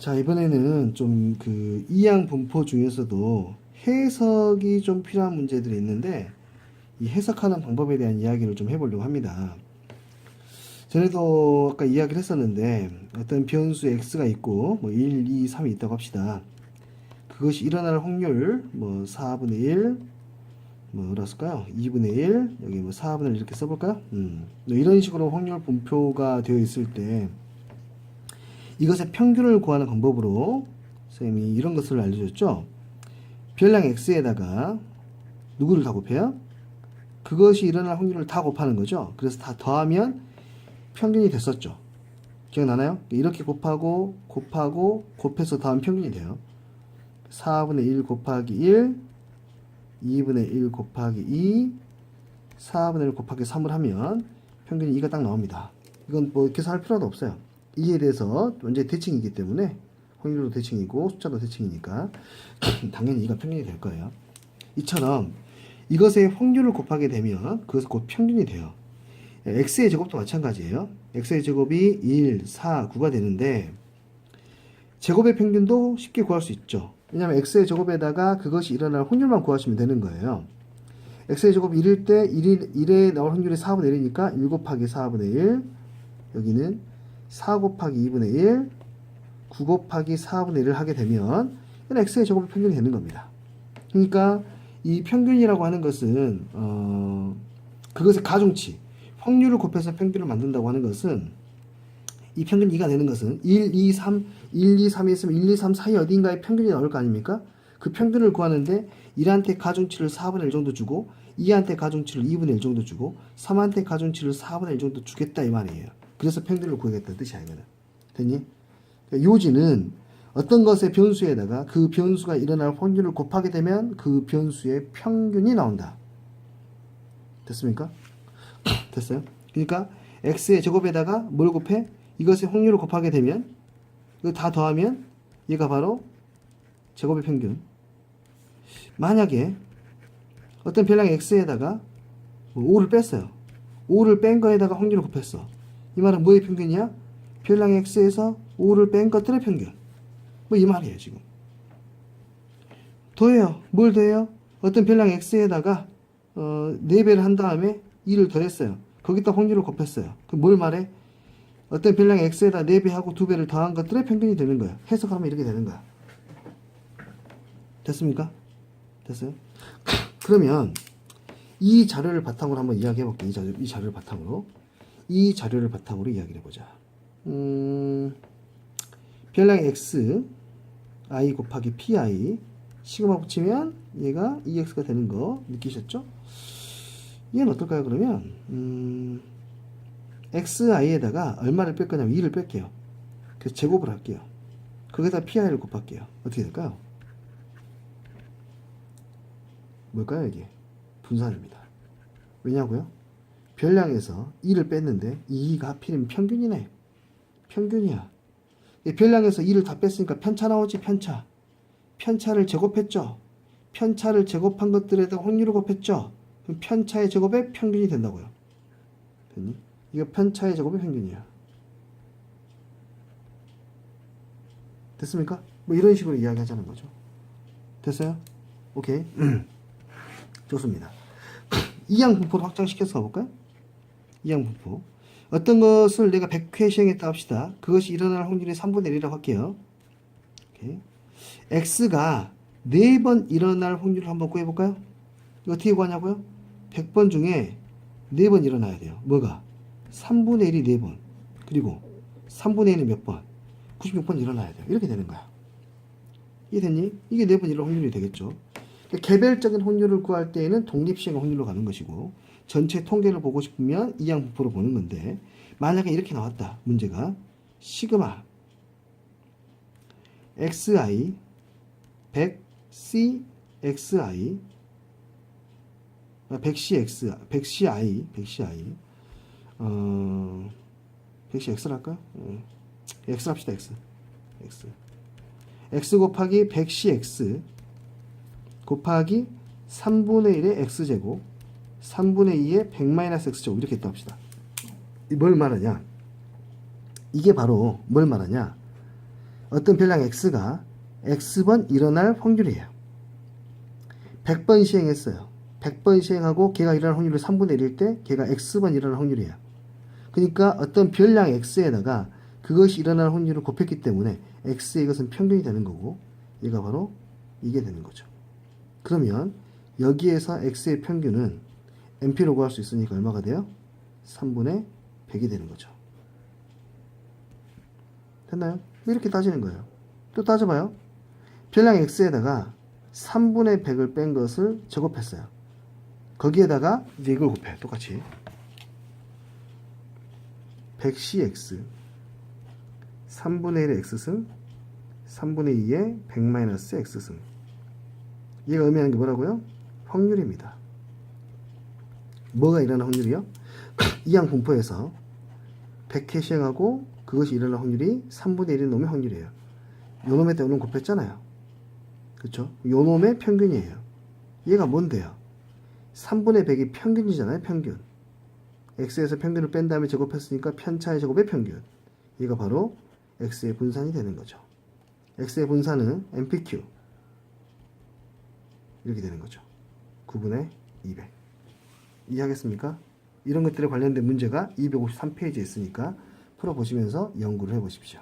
자, 이번에는 좀 그 이양 분포 중에서도 해석이 좀 필요한 문제들이 있는데 이 해석하는 방법에 대한 이야기를 좀 해보려고 합니다. 전에도 아까 이야기를 했었는데 어떤 변수 x가 있고 뭐 1, 2, 3이 있다고 합시다. 그것이 일어날 확률 뭐 4분의 1, 뭐 뭐랬을까요? 2분의 1, 여기 뭐 4분의 1 이렇게 써볼까요? 음, 이런 식으로 확률 분표가 되어 있을 때 이것의 평균을 구하는 방법으로 선생님이 이런 것을 알려줬죠. 별량 x에다가 누구를 다 곱해요? 그것이 일어날 확률을 다 곱하는 거죠. 그래서 다 더하면 평균이 됐었죠. 기억나나요? 이렇게 곱하고 곱하고 곱해서 더하면 평균이 돼요. 4분의 1 곱하기 1, 2분의 1 곱하기 2, 4분의 1 곱하기 3을 하면 평균이 2가 딱 나옵니다. 이건 뭐 이렇게 할 필요도 없어요. 2에 대해서 완전히 대칭이기 때문에 확률도 대칭이고 숫자도 대칭이니까 당연히 2가 평균이 될 거예요. 이처럼 이것의 확률을 곱하게 되면 그것은 곧 평균이 돼요. x의 제곱도 마찬가지예요. x의 제곱이 1, 4, 9가 되는데 제곱의 평균도 쉽게 구할 수 있죠. 왜냐하면 x의 제곱에다가 그것이 일어날 확률만 구하시면 되는 거예요. x의 제곱 1일 때 1일, 1에 나올 확률이 4분의 1이니까 1 곱하기 4분의 1 여기는 4 곱하기 2분의 1 9 곱하기 4분의 1을 하게 되면 이건 x의 제곱의 평균이 되는 겁니다. 그러니까 이 평균이라고 하는 것은 어, 그것의 가중치 확률을 곱해서 평균을 만든다고 하는 것은 이 평균 2가 되는 것은 1, 2, 3, 1, 2, 3이 있으면 1, 2, 3 사이 어딘가에 평균이 나올 거 아닙니까? 그 평균을 구하는데 1한테 가중치를 4분의 1 정도 주고 2한테 가중치를 2분의 1 정도 주고 3한테 가중치를 4분의 1 정도 주겠다 이 말이에요. 그래서 평균을 구하겠다는 뜻이야 이거는. 됐니? 그러니까 요지는 어떤 것의 변수에다가 그 변수가 일어날 확률을 곱하게 되면 그 변수의 평균이 나온다. 됐습니까? 됐어요? 그러니까 x의 제곱에다가 뭘 곱해? 이것의 확률을 곱하게 되면 이거 다 더하면 얘가 바로 제곱의 평균. 만약에 어떤 별량 x에다가 5를 뺐어요. 5를 뺀 거에다가 확률을 곱했어. 이 말은 뭐의 평균이야? 별량 x에서 5를 뺀 것들의 평균. 뭐 이 말이에요, 지금. 더해요. 뭘 더해요? 어떤 별량 x에다가 어, 4배를 한 다음에 2를 더했어요. 거기다 확률을 곱했어요. 그럼 뭘 말해? 어떤 별량 x에다 4배하고 2배를 더한 것들의 평균이 되는 거야. 해석하면 이렇게 되는 거야. 됐습니까? 됐어요? 그러면 이 자료를 바탕으로 한번 이야기해 볼게요. 이, 자료, 이 자료를 바탕으로. 이 자료를 바탕으로 이야기를 해보자. 음, 별량 x, i 곱하기 pi, 시그마 붙이면 얘가 2x가 되는 거 느끼셨죠? 얘는 어떨까요, 그러면? 음, xi에다가 얼마를 뺄 거냐면 2를 뺄게요. 그래서 제곱을 할게요. 거기다 pi를 곱할게요. 어떻게 될까요? 뭘까요, 이게? 분산입니다. 왜냐고요? 별량에서 2를 뺐는데 2가 하필이면 평균이네. 평균이야. 이 별량에서 2를 다 뺐으니까 편차 나오지, 편차. 편차를 제곱했죠. 편차를 제곱한 것들에다 확률을 곱했죠. 그럼 편차의 제곱의 평균이 된다고요. 됐니? 이거 편차의 제곱의 평균이야. 됐습니까? 뭐 이런 식으로 이야기하자는 거죠. 됐어요? 오케이. 좋습니다. 이양 분포를 확장시켜서 가볼까요? 이양 분포. 어떤 것을 내가 100회 시행했다 합시다. 그것이 일어날 확률이 3분의 1이라고 할게요. 오케이. x가 4번 일어날 확률을 한번 구해볼까요? 이거 어떻게 구하냐고요? 100번 중에 4번 일어나야 돼요. 뭐가? 3분의 1이 4번. 그리고 3분의 1은 몇 번? 96번 일어나야 돼요. 이렇게 되는 거야. 이해됐니? 이게 4번 일어날 확률이 되겠죠. 그러니까 개별적인 확률을 구할 때에는 독립시행 확률로 가는 것이고 전체 통계를 보고 싶으면 이양 분포로 보는 건데 만약에 이렇게 나왔다. 문제가 시그마 xi 100 cxi 100cx 100ci 100ci 어 100cx를 할까요? 예. x 합시다 x x x 곱하기 100cx 곱하기 3분의 1의 x제곱 3분의 2의 100-x제곱 이렇게 했다 합시다. 뭘 말하냐? 이게 바로 뭘 말하냐? 어떤 별량 x가 x번 일어날 확률이에요. 100번 시행했어요. 100번 시행하고 걔가 일어날 확률이 3분의 1일 때 걔가 x번 일어날 확률이에요. 그러니까 어떤 별량 x에다가 그것이 일어날 확률을 곱했기 때문에 x의 이것은 평균이 되는 거고 얘가 바로 이게 되는 거죠. 그러면 여기에서 x의 평균은 MP로 구할 수 있으니까 얼마가 돼요? 3분의 100이 되는 거죠. 됐나요? 이렇게 따지는 거예요. 또 따져봐요. 별량 x에다가 3분의 100을 뺀 것을 제곱했어요. 거기에다가 이제 이걸 곱해. 똑같이. 100cx 3분의 1의 x승 3분의 2의 100 x승 얘가 의미하는 게 뭐라고요? 확률입니다. 뭐가 일어날 확률이요? 이항 분포에서 100회 시행하고 그것이 일어날 확률이 3분의 1인 놈의 확률이에요. 요 놈에 때문에 곱했잖아요. 그쵸? 요 놈의 평균이에요. 얘가 뭔데요? 3분의 100이 평균이잖아요, 평균. x에서 평균을 뺀 다음에 제곱했으니까 편차의 제곱의 평균. 얘가 바로 x의 분산이 되는 거죠. x의 분산은 MPQ. 이렇게 되는 거죠. 9분의 200. 이해하겠습니까? 이런 것들에 관련된 문제가 253페이지에 있으니까 풀어보시면서 연구를 해보십시오.